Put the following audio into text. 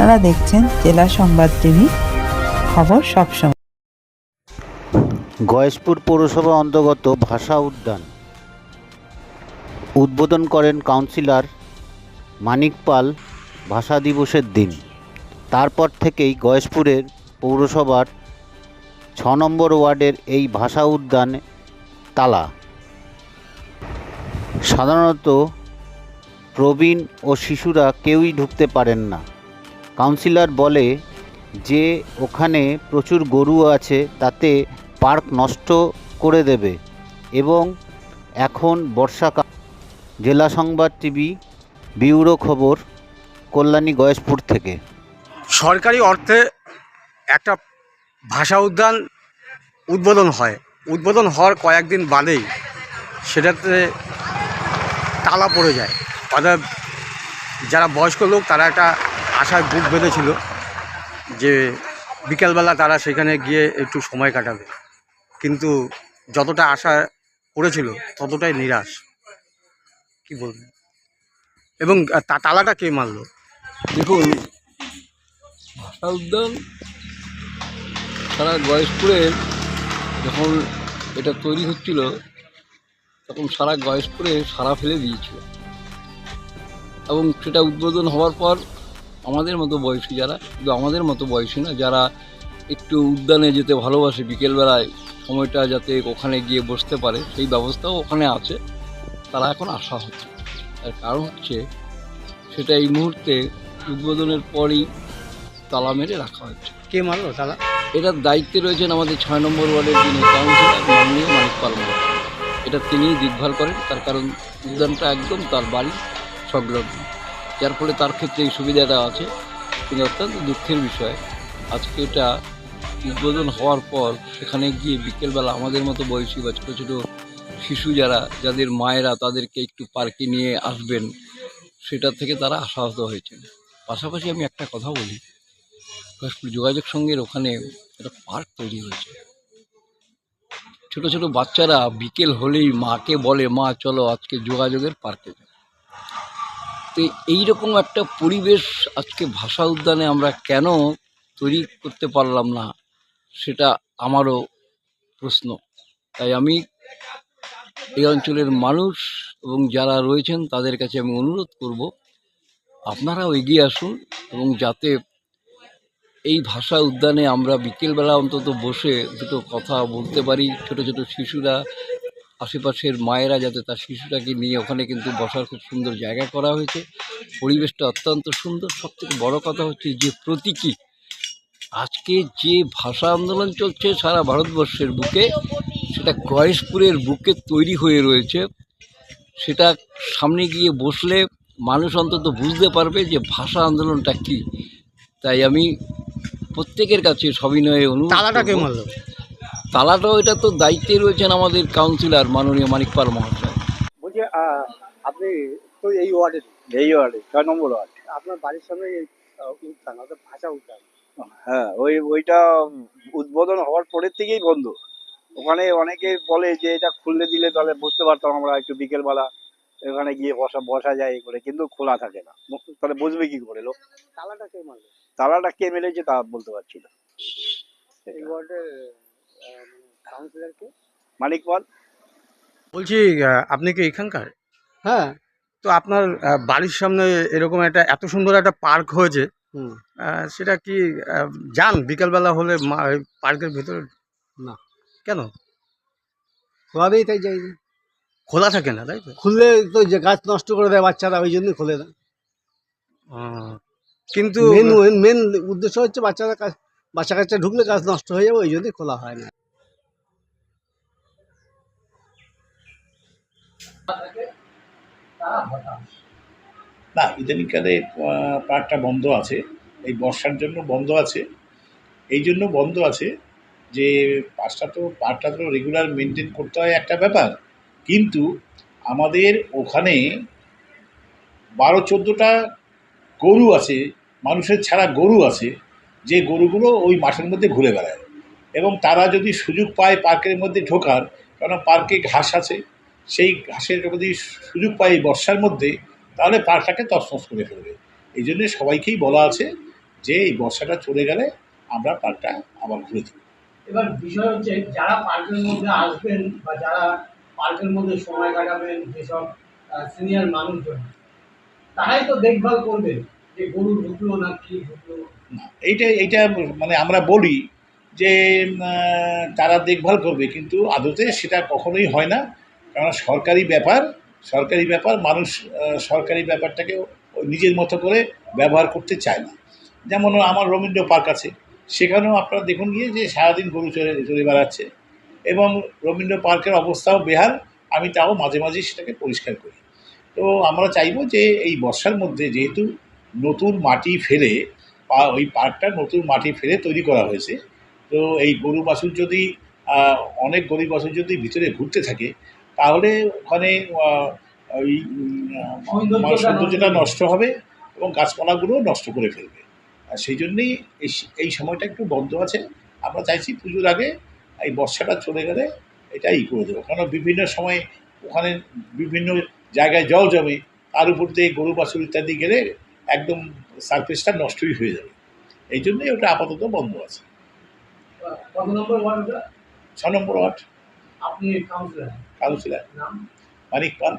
আপনারা দেখছেন জেলা সংবাদ টিভি খবর সবসময়। গয়েশপুর পৌরসভা অন্তর্গত ভাষা উদ্যান। উদ্বোধন করেন কাউন্সিলর মানিক পাল ভাষা দিবসের দিন। তারপর থেকেই গয়েশপুরের পৌরসভার ছ নম্বর ওয়ার্ডের এই ভাষা উদ্যান তালা। সাধারণত প্রবীণ ও শিশুরা কেউই ঢুকতে পারেন না। কাউন্সিলর বলে যে ওখানে প্রচুর গরু আছে, তাতে পার্ক নষ্ট করে দেবে এবং এখন বর্ষাকাল। জেলা সংবাদ টিভি, ব্যুরো খবর, কল্যাণী গয়েশপুর থেকে। সরকারি অর্থে একটা ভাষা উদ্যান উদ্বোধন হয়। উদ্বোধন হওয়ার কয়েকদিন বাদেই সেটাতে তালা পড়ে যায়। অর্থাৎ যারা বয়স্ক লোক, তারা একটা আশায় বুক বেঁধেছিল যে বিকেলবেলা তারা সেখানে গিয়ে একটু সময় কাটাবে। কিন্তু যতটা আশা করেছিল, ততটাই নিরাশ। কি বলবেন এবং তালাটা কে মারলো? দেখুন, ভাষা উদ্যান, সারা গয়েশপুরের যখন এটা তৈরি হচ্ছিল, তখন সারা গয়েশপুরে সারা ফেলে দিয়েছিল। এবং সেটা উদ্বোধন হওয়ার পর আমাদের মতো বয়সী যারা শুধু আমাদের মতো বয়সী না যারা একটু উদ্যানে যেতে ভালোবাসে বিকেলবেলায় সময়টা যাতে ওখানে গিয়ে বসতে পারে সেই ব্যবস্থাও ওখানে আছে। তারা এখন আসা হচ্ছে তার কারণ হচ্ছে সেটা এই মুহূর্তে উদ্বোধনের পরই তালা মেরে রাখা হচ্ছে কে মারলো তালা? এটার দায়িত্বে রয়েছেন আমাদের ছয় নম্বর ওয়ার্ডের যিনি কাউন্সিলর মাননীয় মানিক পাল। এটা তিনিই দেখভাল করেন তার কারণ উদ্যানটা একদম তার বাড়ি সংলগ্ন। যার ফলে তার ক্ষেত্রে এই সুবিধাটা আছে। কিন্তু অত্যন্ত দুঃখের বিষয়, আজকে এটা উদ্বোধন হওয়ার পর সেখানে গিয়ে বিকেলবেলা আমাদের মতো বয়সী বা ছোটো ছোটো শিশু যারা, যাদের মায়েরা তাদেরকে একটু পার্কে নিয়ে আসবেন সেটা থেকে তারা আশাহত হয়েছেন। পাশাপাশি আমি একটা কথা বলি গয়েশপুর যোগাযোগ সঙ্গের ওখানে একটা পার্ক তৈরি হয়েছে। ছোট ছোট বাচ্চারা বিকেল হলেই মাকে বলে, মা, চলো আজকে যোগাযোগের পার্কে তো এইরকম একটা পরিবেশ আজকে ভাষা উদ্যানে আমরা কেন তৈরি করতে পারলাম না, সেটা আমারও প্রশ্ন। তাই আমি এই অঞ্চলের মানুষ এবং যারা রয়েছেন তাদের কাছে আমি অনুরোধ করব, আপনারাও এগিয়ে আসুন এবং যাতে এই ভাষা উদ্যানে আমরা বিকেলবেলা অন্তত বসে দুটো কথা বলতে পারি, ছোট ছোট শিশুরা আশেপাশের মায়েরা যাতে তার শিশুটাকে নিয়ে ওখানে কিন্তু বসার খুব সুন্দর জায়গা করা হয়েছে। পরিবেশটা অত্যন্ত সুন্দর। সবথেকে বড় কথা হচ্ছে যে প্রতীকী। আজকে যে ভাষা আন্দোলন চলছে সারা ভারতবর্ষের বুকে সেটা গয়েশপুরের বুকে তৈরি হয়ে রয়েছে। সেটা সামনে গিয়ে বসলে মানুষ অন্তত বুঝতে পারবে যে ভাষা আন্দোলনটা কী। তাই আমি প্রত্যেকের কাছে সবিনয়ে অনুরোধ তালাটা কে করব। মারলো তালাটাও এটা তো দায়িত্বে রয়েছেন আমাদের কাউন্সিলর মাননীয় মানিক পাল মহাশয়। বলছি আপনি তো এই ওয়ার্ডের এই ওয়ার্ডে ছয় নম্বর ওয়ার্ড। আপনার বাড়ির সামনে উদ্যান অর্থাৎ ভাষা উদ্যান হ্যাঁ ওই ওইটা উদ্বোধন হওয়ার পরের থেকেই বন্ধ। ওখানে অনেকে বলে যে এটা খুললে দিলে তাহলে বুঝতে পারতাম আমরা একটু বিকেলবেলা ওখানে গিয়ে বসা বসা যায় এই করে কিন্তু খোলা থাকে না। তাহলে বুঝবে কি করে লোক? তালাটা কে মারলো? তালাটা কে মেরেছে তা বলতে পারছি না। এই ওয়ার্ডের কাউন্সিলরকে। মানিক পাল বলছি আপনি কি এখানকার? হ্যাঁ। তো আপনার বাড়ির সামনে এরকম একটা এত সুন্দর একটা পার্ক হয়েছে সেটা কি যান বিকেলবেলা হলে পার্কের ভেতরে? না। কেন? খোলাবেই তাই যাই খোলা থাকে না তাই তো? খুললে তো যে গাছ নষ্ট করে দেয় বাচ্চারা ওই জন্যই খোলে না। কিন্তু মেন মেন উদ্দেশ্য হচ্ছে বাচ্চারা কাজ বাচ্চা কাচ্চা ঢুকলে গাছ নষ্ট হয়ে যাবে ওই জন্যই খোলা হয় না। না, ইদানিংকালে পার্কটা বন্ধ আছে। এই বর্ষার জন্য বন্ধ আছে। এই জন্য বন্ধ আছে যে, পার্কটা তো পার্কটা তো রেগুলার মেনটেন করতে হয় একটা ব্যাপার। কিন্তু আমাদের ওখানে বারো, চোদ্দোটা গরু আছে, মানুষের ছাড়া গরু আছে, যে গরুগুলো ওই মাঠের মধ্যে ঘুরে বেড়ায়। এবং তারা যদি সুযোগ পায় পার্কের মধ্যে ঢোকার কারণ পার্কে ঘাস আছে সেই ঘাসের যদি সুযোগ পায় এই বর্ষার মধ্যে তাহলে পার্কটাকে তসমস করে ফেলবে। এই জন্যে সবাইকেই বলা আছে যে এই বর্ষাটা চলে গেলে আমরা পার্কটা আবার ঘুরে দেবো এবার বিষয় হচ্ছে যারা পার্কের মধ্যে আসবেন বা যারা পার্কের মধ্যে সময় কাটাবেন যেসব সিনিয়র মানুষজন তারাই তো দেখভাল করবে যে গরু ঢুকলো না কি ঢুকলো না, এইটা এইটা মানে আমরা বলি যে তারা দেখভাল করবে কিন্তু আদতে সেটা কখনোই হয় না। কারণ সরকারি ব্যাপার সরকারি ব্যাপার, মানুষ সরকারি ব্যাপারটাকে নিজের মতো করে ব্যবহার করতে চায় না। যেমন আমার রবীন্দ্র পার্ক আছে, সেখানেও আপনারা দেখুন গিয়ে যে সারাদিন গরু চলে চলে বেড়াচ্ছে এবং রবীন্দ্র পার্কের অবস্থাও বেহাল, আমি তাও মাঝে মাঝে সেটাকে পরিষ্কার করি। তো আমরা চাইব যে এই বর্ষার মধ্যে যেহেতু নতুন মাটি ফেলে ওই পার্কটা নতুন মাটি ফেলে তৈরি করা হয়েছে, তো এই গরু বাছুর যদি অনেক গরিব বাছুর যদি ভিতরে ঘুরতে থাকে তাহলে ওখানে ওই সৌন্দর্যটা নষ্ট হবে এবং গাছপালাগুলো নষ্ট করে ফেলবে। আর সেই জন্যেই এই এই সময়টা একটু বন্ধ আছে। আমরা চাইছি পুজোর আগে এই বর্ষাটা চলে গেলে এটা ই করে দেবো। কারণ বিভিন্ন সময় ওখানে বিভিন্ন জায়গায় জল জমে তার উপর দিয়ে গরু বাছুর ইত্যাদি গেলে একদম সারফেসটা নষ্টই হয়ে যাবে। এই জন্যই ওটা আপাতত বন্ধ আছে? ছ নম্বর ওয়ার্ড। আপনি কাউন্সিলর কাউন্সিলর নাম? মানিক পাল।